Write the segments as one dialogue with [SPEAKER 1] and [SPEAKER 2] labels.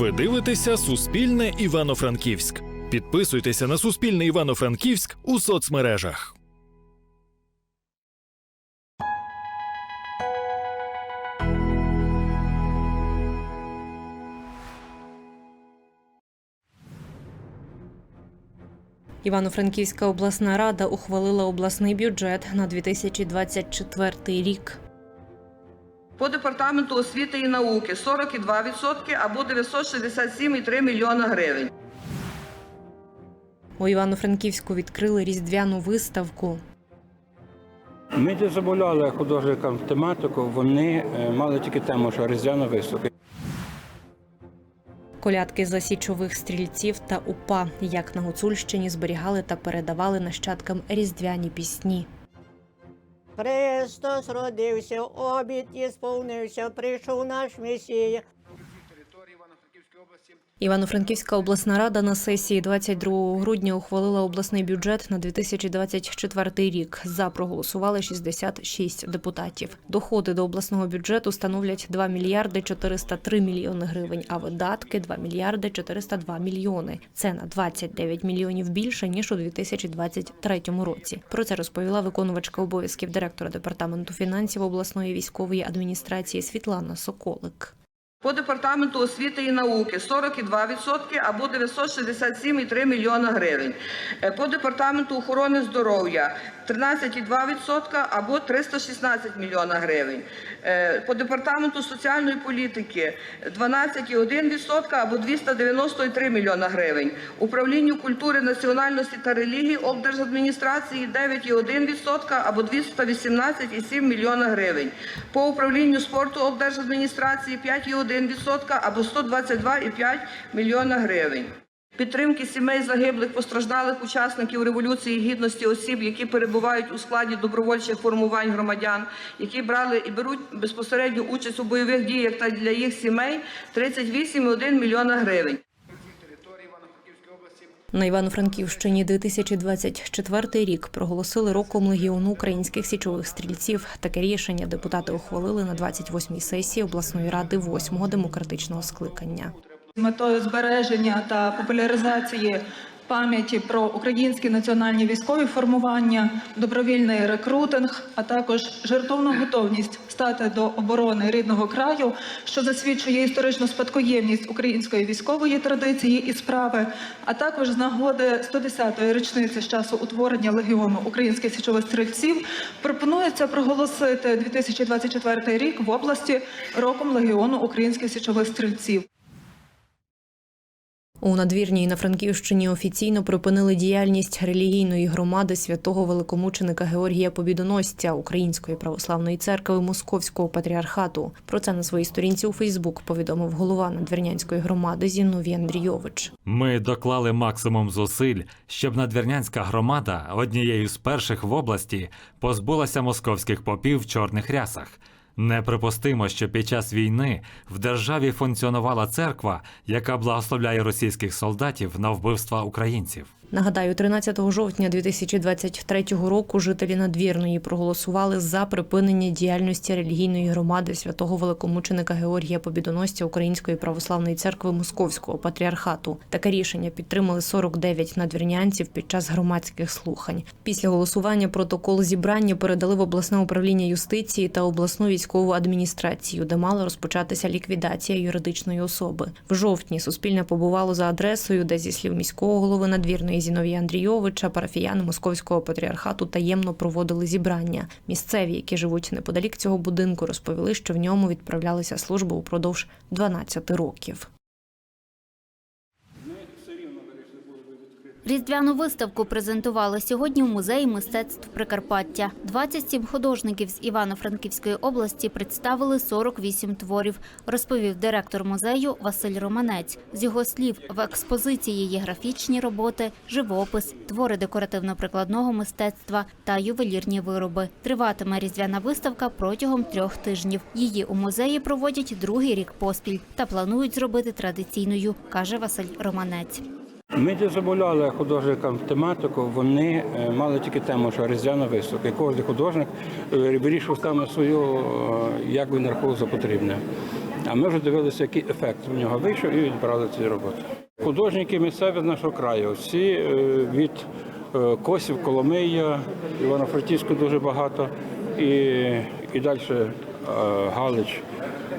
[SPEAKER 1] Ви дивитеся Суспільне Івано-Франківськ. Підписуйтеся на Суспільне Івано-Франківськ у соцмережах.
[SPEAKER 2] Івано-Франківська обласна рада ухвалила обласний бюджет на 2024 рік.
[SPEAKER 3] По департаменту освіти і науки 42% або 967,3 мільйона гривень.
[SPEAKER 2] У Івано-Франківську відкрили різдвяну виставку.
[SPEAKER 4] Ми де замовляли художникам тематику, вони е, мали тільки тему, що різдвяна виставка.
[SPEAKER 2] Колядки за січових стрільців та УПА, як на Гуцульщині зберігали та передавали нащадкам різдвяні пісні.
[SPEAKER 5] Христос родився, обід і сповнився, прийшов наш Месія.
[SPEAKER 2] Івано-Франківська обласна рада на сесії 22 грудня ухвалила обласний бюджет на 2024 рік. За проголосували 66 депутатів. Доходи до обласного бюджету становлять 2 мільярди 403 мільйони гривень, а видатки 2 мільярди 402 мільйони. Це на 29 мільйонів більше ніж у 2023 році. Про це розповіла виконувачка обов'язків директора департаменту фінансів обласної військової адміністрації Світлана Соколик.
[SPEAKER 3] По департаменту освіти і науки 42% або 967,3 мільйона гривень. Е, По департаменту охорони здоров'я 13,2% або 316 мільйона гривень. Е, По департаменту соціальної політики 12,1% або 293 мільйона гривень. Управлінню культури, національності та релігії облдержадміністрації 9,1% або 218,7 мільйона гривень. По управлінню спорту облдержадміністрації 5,1% або 122,5 мільйона гривень. Підтримки сімей загиблих постраждалих учасників Революції Гідності осіб, які перебувають у складі добровольчих формувань громадян, які брали і беруть безпосередню участь у бойових діях та для їх сімей 38,1 мільйона гривень.
[SPEAKER 2] На Івано-Франківщині 2024 рік проголосили роком легіону українських січових стрільців. Таке рішення депутати ухвалили на 28-й сесії обласної ради 8-го демократичного скликання.
[SPEAKER 6] Метою збереження та популяризації пам'яті про українські національні військові формування, добровільний рекрутинг, а також жертовну готовність стати до оборони рідного краю, що засвідчує історичну спадкоємність української військової традиції і справи, а також з нагоди 110-ї річниці з часу утворення легіону українських січових стрільців пропонується проголосити 2024 рік в області роком легіону українських січових стрільців.
[SPEAKER 2] У надвірній на Франківщині офіційно припинили діяльність релігійної громади святого великомученика Георгія Побідоносця Української православної церкви Московського патріархату. Про це на своїй сторінці у Фейсбук повідомив голова надвірнянської громади Зіновій Андрійович.
[SPEAKER 7] Ми доклали максимум зусиль, щоб надвірнянська громада однією з перших в області позбулася московських попів в чорних рясах. Неприпустимо, що під час війни в державі функціонувала церква, яка благословляє російських солдатів на вбивства українців.
[SPEAKER 2] Нагадаю, 13 жовтня 2023 року жителі надвірної проголосували за припинення діяльності релігійної громади святого великомученика Георгія Побідоносця Української православної церкви Московського патріархату. Таке рішення підтримали 49 надвірнянців під час громадських слухань. Після голосування протокол зібрання передали в обласне управління юстиції та обласну військову адміністрацію, де мала розпочатися ліквідація юридичної особи. В жовтні Суспільне побувало за адресою, де зі слів міського голови надвірної Зіновія Андрійовича парафіяни московського патріархату таємно проводили зібрання. Місцеві, які живуть неподалік цього будинку, розповіли, що в ньому відправлялися служби упродовж 12 років.
[SPEAKER 8] Різдвяну виставку презентували сьогодні у музеї мистецтв Прикарпаття. 27 художників з Івано-Франківської області представили 48 творів, розповів директор музею Василь Романець. З його слів, в експозиції є графічні роботи, живопис, твори декоративно-прикладного мистецтва та ювелірні вироби. Триватиме різдвяна виставка протягом трьох тижнів. Її у музеї проводять другий рік поспіль та планують зробити традиційною, каже Василь Романець.
[SPEAKER 4] Ми де замовляли художникам тематику, вони е, мали тільки тему, що різдвяна виставка. І кожен художник е, вирішив саме свою, е, як він рахував за потрібне. А ми вже дивилися, який ефект в нього вийшов, і відбрали ці роботи. Художники місцеві з нашого краю, всі від Косів, Коломия, Івано-Франківську дуже багато, і, і далі Галич,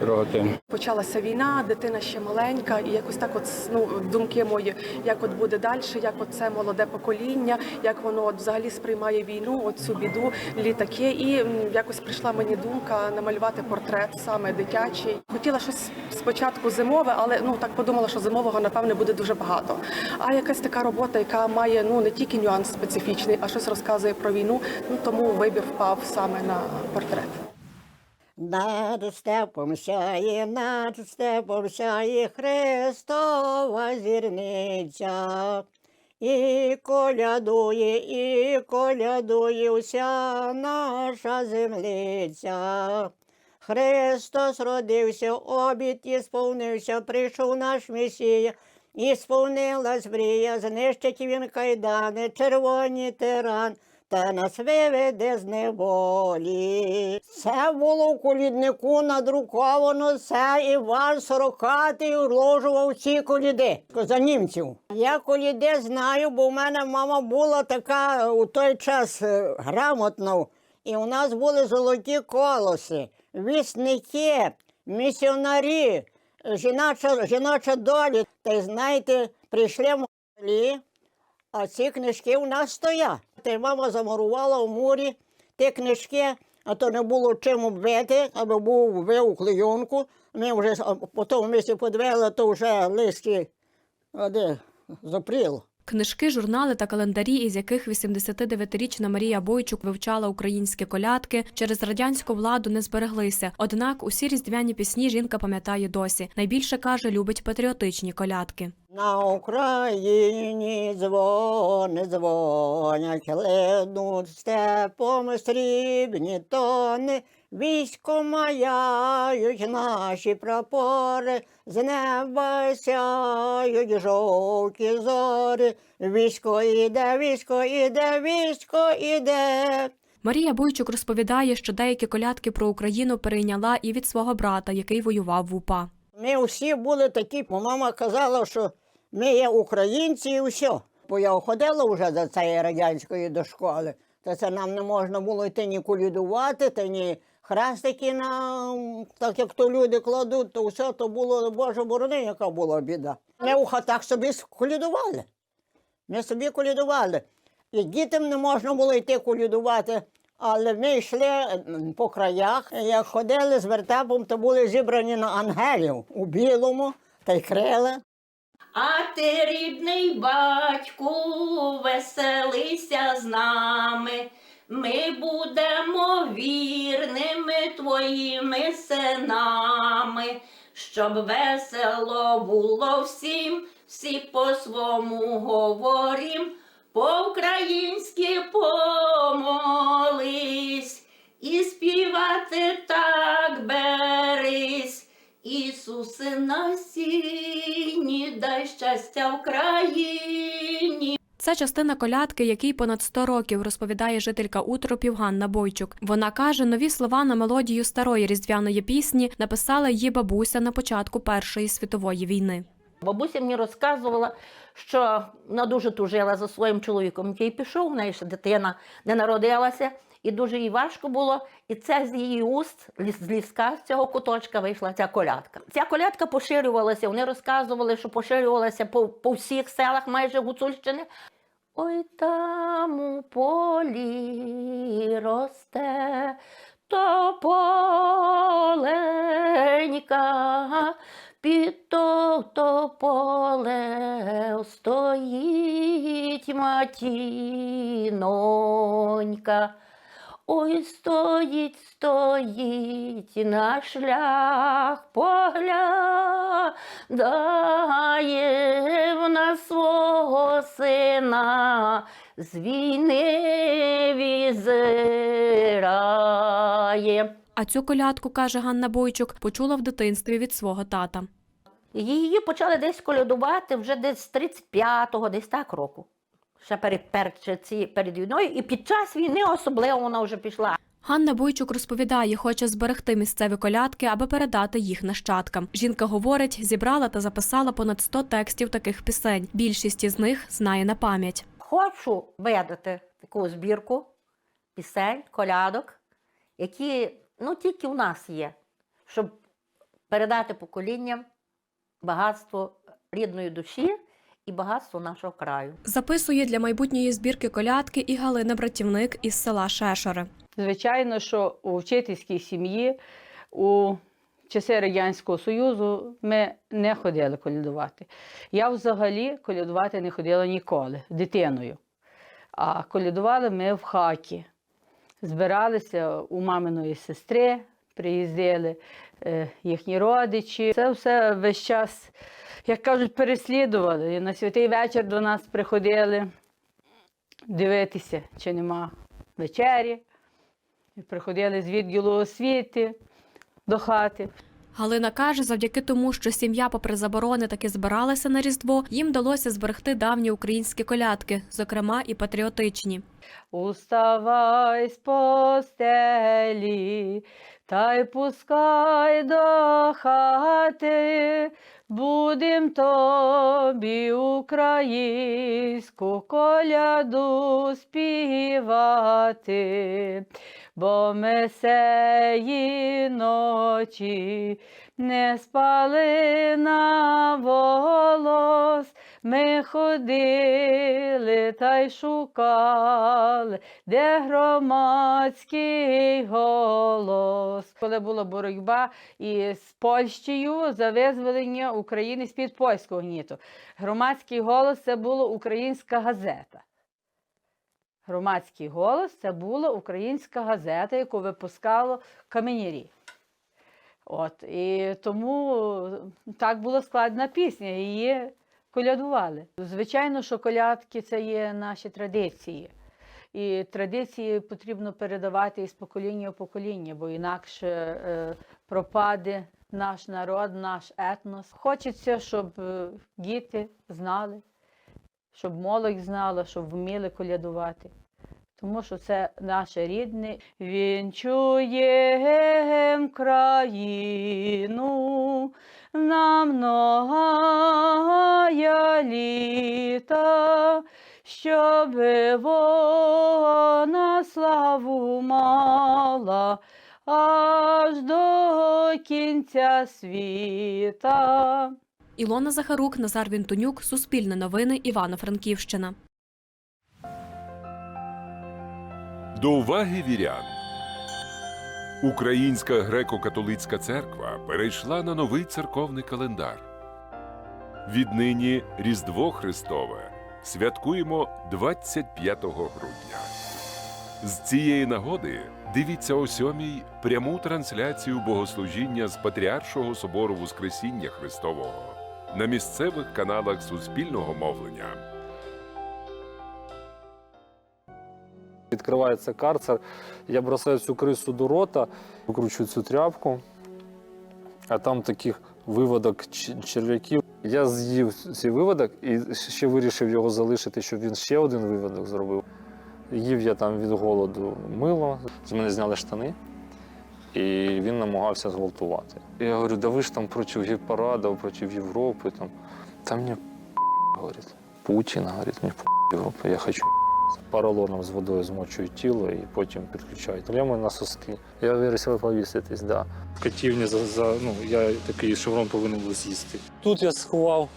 [SPEAKER 4] Рогатин.
[SPEAKER 9] Почалася війна, дитина ще маленька, і якось так, от ну думки мої, як от буде далі, як це молоде покоління, як воно от взагалі сприймає війну, от цю біду, літаки. І якось прийшла мені думка намалювати портрет саме дитячий. Хотіла щось спочатку зимове, але ну так подумала, що зимового напевне буде дуже багато. А якась така робота, яка має ну не тільки нюанс специфічний, а щось розказує про війну. Ну тому вибір впав саме на портрет.
[SPEAKER 5] Над степом сяє, над степом сяє Христова зірниця. І колядує, і колядує вся наша землиця. Христос родився, обід і сповнився, прийшов наш Месія, і сповнилась мрія, знищить він кайдани, червоні тиран, та нас виведе з неволі. Це було в коліднику надруковано, це Іван Сорокатий вложував ці коліди за німців. Я коліди знаю, бо в мене мама була така у той час е, грамотна, і у нас були золоті колоси, вісники, місіонарі, жіноча, жіноча доля. Та знаєте, прийшли молі, а ці книжки у нас стоять. Та й мама замурувала в мурі ті книжки, а то не було чим оббити, аби був вбив клейонку. Ми вже потім місці подвели, то вже листки а де, запріло.
[SPEAKER 10] Книжки, журнали та календарі, із яких 89-річна Марія Бойчук вивчала українські колядки, через радянську владу не збереглися. Однак усі різдвяні пісні жінка пам'ятає досі. Найбільше каже, любить патріотичні колядки.
[SPEAKER 5] На Україні дзвони дзвонять, ледуть степом срібні тони, військо маяють наші прапори, з неба сяють жовті зорі, військо іде, військо іде, військо іде.
[SPEAKER 10] Марія Бойчук розповідає, що деякі колядки про Україну перейняла і від свого брата, який воював в УПА.
[SPEAKER 5] Ми всі були такі, бо мама казала, що ми є українці і все. Бо я ходила вже до цієї радянської до школи, то це нам не можна було йти ні колідувати, та ні хрестики на так як то люди кладуть, то все то було, Боже борони, яка була біда. Ми у хатах собі колідували. Ми собі колідували. І дітям не можна було йти колідувати. Але ми йшли по краях, як ходили з вертепом, то були зібрані на ангелів у білому та й крили.
[SPEAKER 11] А ти, рідний батьку, веселися з нами. Ми будемо вірними твоїми синами, щоб весело було всім, всі по свому говорім, по-українськи помолись, і співати так берись. Ісусе на сіні, дай щастя Україні.
[SPEAKER 10] Це частина колядки, якій понад 100 років розповідає жителька Утропів Ганна Бойчук. Вона каже, нові слова на мелодію старої різдвяної пісні написала її бабуся на початку Першої світової війни.
[SPEAKER 11] Бабуся мені розказувала, що вона дуже тужила за своїм чоловіком, який пішов, в неї ще дитина не народилася, і дуже їй важко було. І це з її уст, з ліска з цього куточка вийшла ця колядка. Ця колядка поширювалася, вони розказували, що поширювалася по, по всіх селах майже Гуцульщини. Ой там у полі росте тополенька, під то тополе стоїть матінонька. Ой, стоїть, стоїть на шлях поглядає вона свого сина, з війни візирає.
[SPEAKER 10] А цю колядку, каже Ганна Бойчук, почула в дитинстві від свого тата.
[SPEAKER 11] Її почали десь колядувати вже десь з 35-го, десь так року. Ще перед, перед, війною, і під час війни особливо вона вже пішла.
[SPEAKER 10] Ганна Бойчук розповідає, хоче зберегти місцеві колядки, аби передати їх нащадкам. Жінка говорить, зібрала та записала понад 100 текстів таких пісень. Більшість із них знає на пам'ять.
[SPEAKER 11] Хочу видати таку збірку пісень, колядок, які ну, тільки у нас є, щоб передати поколінням багатство рідної душі і багатство нашого краю.
[SPEAKER 10] Записує для майбутньої збірки колядки і Галина Братівник із села Шешори.
[SPEAKER 12] Звичайно, що у вчительській сім'ї у часи Радянського Союзу ми не ходили колядувати. Я взагалі колядувати не ходила ніколи дитиною. А колядували ми в хаті. Збиралися у маминої сестри, приїздили е, їхні родичі. Це все весь час, як кажуть, переслідували. І на святий вечір до нас приходили дивитися, чи нема вечері. Приходили з відділу освіти до хати.
[SPEAKER 10] Галина каже, завдяки тому, що сім'я, попри заборони, таки збиралася на Різдво, їм вдалося зберегти давні українські колядки, зокрема і патріотичні.
[SPEAKER 12] Уставай з постелі, та й пускай до хати, будем тобі українську коляду співати, бо ми сеї ночі не спали на волос, ми ходили та й шукали, де громадський голос. Коли була боротьба із Польщею за визволення України з-під польського гніту. Громадський голос це була українська газета. Громадський голос це була українська газета, яку випускало каменярі. От, і тому так була складна пісня, її колядували. Звичайно, що колядки це є наші традиції. І традиції потрібно передавати із покоління в покоління, бо інакше е, пропаде наш народ, наш етнос. Хочеться, щоб е, діти знали, щоб молодь знала, щоб вміли колядувати. Тому що це наше рідне. Вінчуєм країну на многая літа, щоб вона славу мала аж до кінця світа.
[SPEAKER 10] Ілона Захарук, Назар Вінтонюк, Суспільне новини, Івано-Франківщина.
[SPEAKER 13] До уваги вірян. Українська греко-католицька церква перейшла на новий церковний календар. Віднині Різдво Христове святкуємо 25 грудня. З цієї нагоди дивіться о сьомій пряму трансляцію богослужіння з Патріаршого собору Воскресіння Христового на місцевих каналах Суспільного мовлення.
[SPEAKER 14] Відкривається карцер, я бросаю цю крису до рота, викручую цю тряпку, а там таких виводок черв'яків. Я з'їв цей виводок і ще вирішив його залишити, щоб він ще один виводок зробив. Їв я там від голоду мило, з мене зняли штани, і він намагався зґвалтувати. Я говорю, да ви ж там проти гіпарадів, проти Європи. Там, та мені говорить, Путін, говорить, мені Європа, я хочу Паралоном з водою змочують тіло і потім підключають. Прямо на соски. Я вирішив повіситись, да. В катівні за, за ну я такий шеврон повинен був з'їсти. Тут я сховав